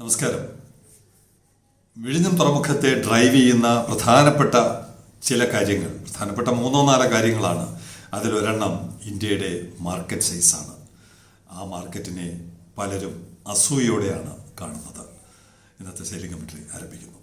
നമസ്കാരം. വിഴിഞ്ഞം തുറമുഖത്തെ ഡ്രൈവ് ചെയ്യുന്ന പ്രധാനപ്പെട്ട ചില കാര്യങ്ങൾ പ്രധാനപ്പെട്ട മൂന്നോ നാലോ കാര്യങ്ങളാണ് അതിലൊരെണ്ണം ഇന്ത്യയുടെ മാർക്കറ്റ് സൈസാണ് ആ മാർക്കറ്റിനെ പലരും അസൂയോടെയാണ് കാണുന്നത്. ഇന്നത്തെ സെയിലിംഗ് കമ്മിറ്ററി ആരംഭിക്കുന്നു.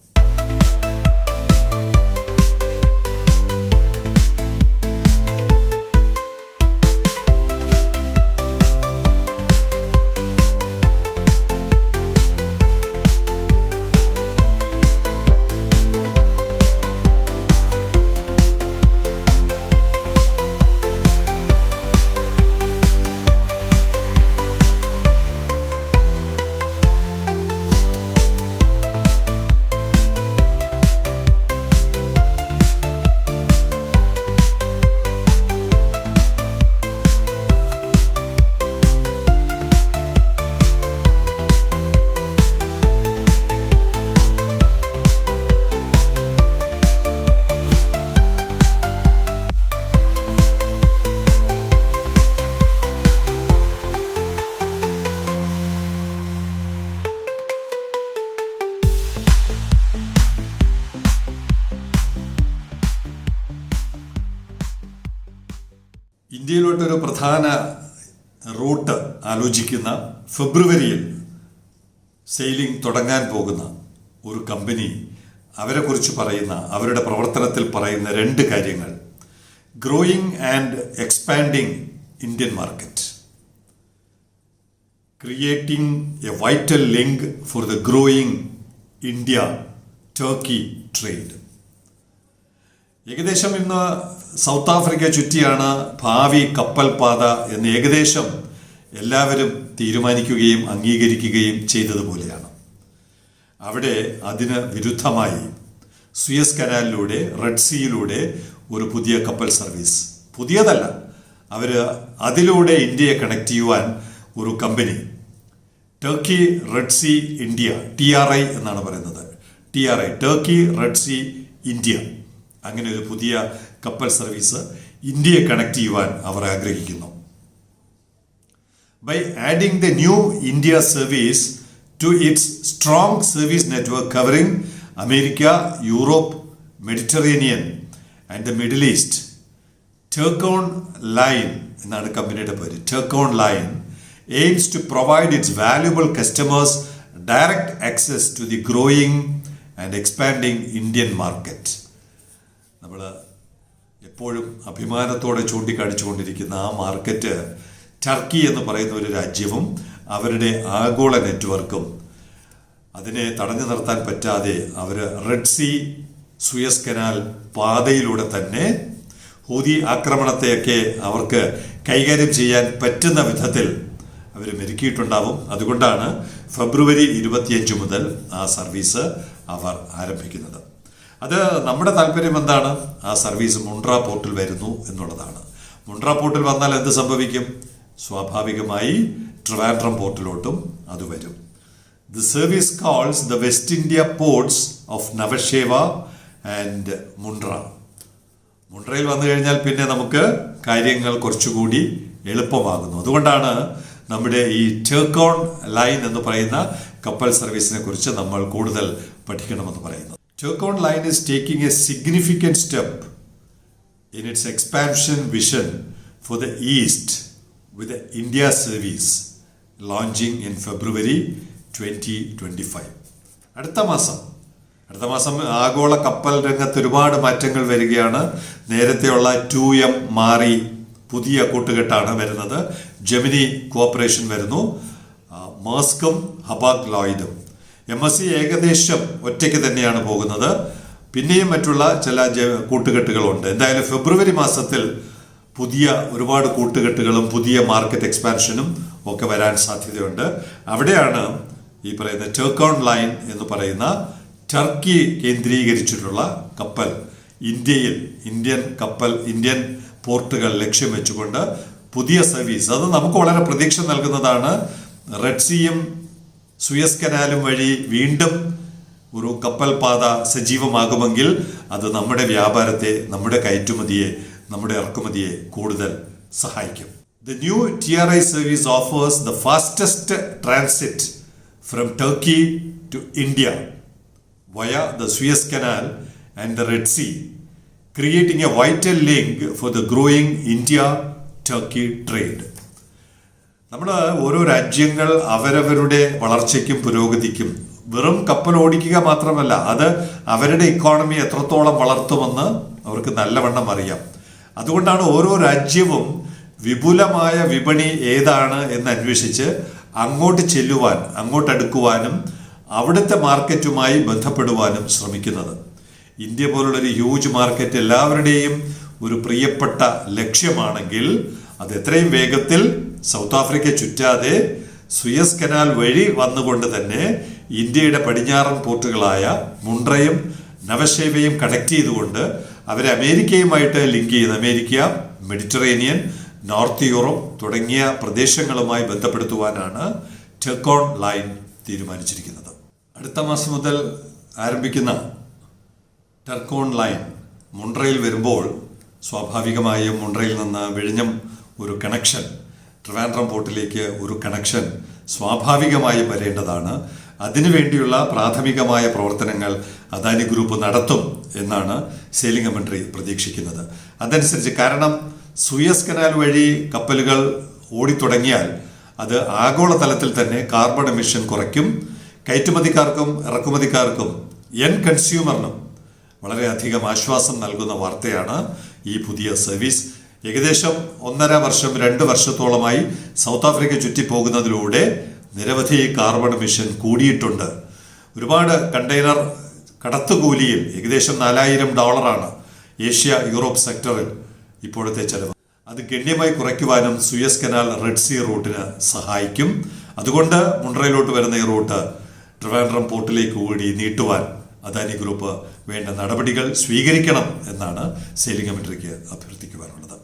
ഇന്ത്യയിലോട്ടൊരു പ്രധാന റൂട്ട് ആലോചിക്കുന്ന ഫെബ്രുവരിയിൽ സെയിലിംഗ് തുടങ്ങാൻ പോകുന്ന ഒരു കമ്പനി അവരെക്കുറിച്ച് പറയുന്ന അവരുടെ പ്രവർത്തനത്തിൽ പറയുന്ന രണ്ട് കാര്യങ്ങൾ. Growing and expanding Indian market creating a vital link for the growing India Turkey trade ഏകദേശം ഇന്ന് സൗത്ത് ആഫ്രിക്ക ചുറ്റിയാണ് ഭാവി കപ്പൽ പാത എന്ന് ഏകദേശം എല്ലാവരും തീരുമാനിക്കുകയും അംഗീകരിക്കുകയും ചെയ്തതുപോലെയാണ് അവിടെ അതിന് വിരുദ്ധമായി സുയസ് കനാലിലൂടെ റെഡ് സീയിലൂടെ ഒരു പുതിയ കപ്പൽ സർവീസ്. പുതിയതല്ല അവർ അതിലൂടെ ഇന്ത്യയെ കണക്ട് ചെയ്യുവാൻ ഒരു company. Turkey red sea India T R I എന്നാണ് പറയുന്നത്. T R I Turkey red sea India. അങ്ങനെ ഒരു പുതിയ കപ്പൽ സർവീസ് ഇന്ത്യയെ കണക്ട് ചെയ്യുവാൻ അവർ ആഗ്രഹിക്കുന്നു. By adding the new India service to its strong service network covering America Europe Mediterranean and the middle east Turkon line എന്നാണ് കമ്പനിയുടെ പേര്. Turkon line aims to provide its valuable customers direct access to the growing and expanding Indian market നമ്മൾ എപ്പോഴും അഭിമാനത്തോടെ ചൂണ്ടിക്കാണിച്ചുകൊണ്ടിരിക്കുന്ന ആ market Turkey എന്ന് പറയുന്ന ഒരു രാജ്യവും അവരുടെ ആഗോള നെറ്റ്വർക്കും അതിനെ തടഞ്ഞു നിർത്താൻ പറ്റാതെ അവർ റെഡ് സി സുയസ് കനാൽ പാതയിലൂടെ തന്നെ ഹൂതി ആക്രമണത്തെയൊക്കെ അവർക്ക് കൈകാര്യം ചെയ്യാൻ പറ്റുന്ന വിധത്തിൽ അവർ മെരുക്കിയിട്ടുണ്ടാവും. അതുകൊണ്ടാണ് ഫെബ്രുവരി ഇരുപത്തിയഞ്ച് മുതൽ ആ സർവീസ് അവർ ആരംഭിക്കുന്നത്. അത് നമ്മുടെ താല്പര്യം എന്താണ്? ആ സർവീസ് മുണ്ട്ര പോർട്ടിൽ വരുന്നു എന്നുള്ളതാണ്. മുണ്ട്ര പോർട്ടിൽ വന്നാൽ എന്ത് സംഭവിക്കും? സ്വാഭാവികമായി ട്രിവാൻഡ്രം പോർട്ടിലോട്ടും അത് വരും. The service calls the West India ports of Nhava Sheva and Mundra മുണ്ട്രയിൽ വന്നു കഴിഞ്ഞാൽ പിന്നെ നമുക്ക് കാര്യങ്ങൾ കുറച്ചുകൂടി എളുപ്പമാകുന്നു. അതുകൊണ്ടാണ് നമ്മുടെ ഈ ടേക്കോൺ ലൈൻ എന്ന് പറയുന്ന കപ്പൽ സർവീസിനെ കുറിച്ച് നമ്മൾ കൂടുതൽ പഠിക്കണമെന്ന് പറയുന്നത്. Turkon line is taking a significant step in its expansion vision for the East with the India service launching in February 2025. അടുത്ത മാസം അടുത്ത മാസം ആഗോള കപ്പൽ രംഗത്ത് ഒരുപാട് മാറ്റങ്ങൾ വരികയാണ്. നേരത്തെയുള്ള ടു എം മാറി പുതിയ കൂട്ടുകെട്ടാണ് വരുന്നത്. ജെമിനി കോപ്പറേഷൻ വരുന്നു. മാസ്കും ഹബാക് ലോയിഡും എം എസ് സി ഏകദേശം ഒറ്റയ്ക്ക് തന്നെയാണ് പോകുന്നത്. പിന്നെയും മറ്റുള്ള ചില കൂട്ടുകെട്ടുകളുണ്ട്. എന്തായാലും ഫെബ്രുവരി മാസത്തിൽ പുതിയ ഒരുപാട് കൂട്ടുകെട്ടുകളും പുതിയ മാർക്കറ്റ് എക്സ്പാൻഷനും ഒക്കെ വരാൻ സാധ്യതയുണ്ട്. അവിടെയാണ് ഈ പറയുന്ന ടേക്കോൺ ലൈൻ എന്ന് പറയുന്ന ടർക്കി കേന്ദ്രീകരിച്ചിട്ടുള്ള കപ്പൽ ഇന്ത്യയിൽ ഇന്ത്യൻ കപ്പൽ ഇന്ത്യൻ പോർട്ടുകൾ ലക്ഷ്യം വെച്ചുകൊണ്ട് പുതിയ സർവീസ്. അത് നമുക്ക് വളരെ പ്രതീക്ഷ നൽകുന്നതാണ്. റെഡ് സീയും സുയസ് കനാലും വഴി വീണ്ടും ഒരു കപ്പൽ പാത സജീവമാകുമെങ്കിൽ അത് നമ്മുടെ വ്യാപാരത്തെ നമ്മുടെ കയറ്റുമതിയെ നമ്മുടെ ഇറക്കുമതിയെ കൂടുതൽ സഹായിക്കും the new T R I service offers the fastest transit from Turkey to India via the Suez canal and the red sea creating a vital link for the growing India Turkey trade. നമ്മൾ ഓരോ രാജ്യങ്ങൾ അവരവരുടെ വളർച്ചയ്ക്കും പുരോഗതിക്കും വെറും കപ്പൽ ഓടിക്കുക മാത്രമല്ല അത് അവരുടെ ഇക്കോണമി എത്രത്തോളം വളർത്തുമെന്ന് അവർക്ക് നല്ലവണ്ണം അറിയാം. അതുകൊണ്ടാണ് ഓരോ രാജ്യവും വിപുലമായ വിപണി ഏതാണ് എന്ന് അന്വേഷിച്ച് അങ്ങോട്ട് ചെല്ലുവാൻ അങ്ങോട്ട് അടുക്കുവാനും അവിടുത്തെ മാർക്കറ്റുമായി ബന്ധപ്പെടുവാനും ശ്രമിക്കുന്നത്. ഇന്ത്യ പോലുള്ളൊരു ഹ്യൂജ് മാർക്കറ്റ് എല്ലാവരുടെയും ഒരു പ്രിയപ്പെട്ട ലക്ഷ്യമാണെങ്കിൽ അത് എത്രയും വേഗത്തിൽ സൗത്ത് ആഫ്രിക്ക ചുറ്റാതെ സുയസ് കനാൽ വഴി വന്നുകൊണ്ട് തന്നെ ഇന്ത്യയുടെ പടിഞ്ഞാറൻ പോർട്ടുകളായ മുണ്ട്രയും നവശേവയും കണക്ട് ചെയ്തുകൊണ്ട് അവരെ അമേരിക്കയുമായിട്ട് ലിങ്ക് ചെയ്യുന്ന അമേരിക്ക മെഡിറ്ററേനിയൻ നോർത്ത് യൂറോപ്പ് തുടങ്ങിയ പ്രദേശങ്ങളുമായി ബന്ധപ്പെടുത്തുവാനാണ് ടെക്കോൺ ലൈൻ തീരുമാനിച്ചിരിക്കുന്നത്. അടുത്ത മാസം മുതൽ ആരംഭിക്കുന്ന ടെർക്കോൺ ലൈൻ മുണ്ട്രയിൽ വരുമ്പോൾ സ്വാഭാവികമായും മുണ്ട്രയിൽ നിന്ന് വിഴിഞ്ഞം ഒരു കണക്ഷൻ ട്രിവാൻഡ്രം പോർട്ടിലേക്ക് ഒരു കണക്ഷൻ സ്വാഭാവികമായി വരേണ്ടതാണ്. അതിനുവേണ്ടിയുള്ള പ്രാഥമികമായ പ്രവർത്തനങ്ങൾ അദാനി ഗ്രൂപ്പ് നടത്തും എന്നാണ് സെയിലിംഗ് മന്ത്രി പ്രതീക്ഷിക്കുന്നത്. അതനുസരിച്ച് കാരണം സുയസ് കനാൽ വഴി കപ്പലുകൾ ഓടിത്തുടങ്ങിയാൽ അത് ആഗോളതലത്തിൽ തന്നെ കാർബൺ എമിഷൻ കുറയ്ക്കും. കയറ്റുമതിക്കാർക്കും ഇറക്കുമതിക്കാർക്കും എൻ കൺസ്യൂമറിനും വളരെയധികം ആശ്വാസം നൽകുന്ന വാർത്തയാണ് ഈ പുതിയ സർവീസ് ഏകദേശം ഒന്നര വർഷം രണ്ട് വർഷത്തോളമായി സൗത്ത് ആഫ്രിക്ക ചുറ്റിപ്പോകുന്നതിലൂടെ നിരവധി കാർബൺ മിഷൻ കൂടിയിട്ടുണ്ട്. ഒരുപാട് കണ്ടെയ്നർ കടത്തുകൂലിയിൽ ഏകദേശം നാലായിരം ഡോളറാണ് ഏഷ്യ യൂറോപ്പ് സെക്ടറിൽ ഇപ്പോഴത്തെ ചെലവ്. അത് ഗണ്യമായി കുറയ്ക്കുവാനും സുയസ് കനാൽ റെഡ് സീ റൂട്ടിന് സഹായിക്കും. അതുകൊണ്ട് മുണ്ട്രയിലോട്ട് വരുന്ന ഈ റൂട്ട് ട്രിവാൻഡ്രം പോർട്ടിലേക്ക് കൂടി നീട്ടുവാൻ അദാനി ഗ്രൂപ്പ് വേണ്ട നടപടികൾ സ്വീകരിക്കണം എന്നാണ് സെയിലിംഗ് കമ്മിറ്റിക്ക് അഭ്യർത്ഥിക്കുവാനുള്ളത്.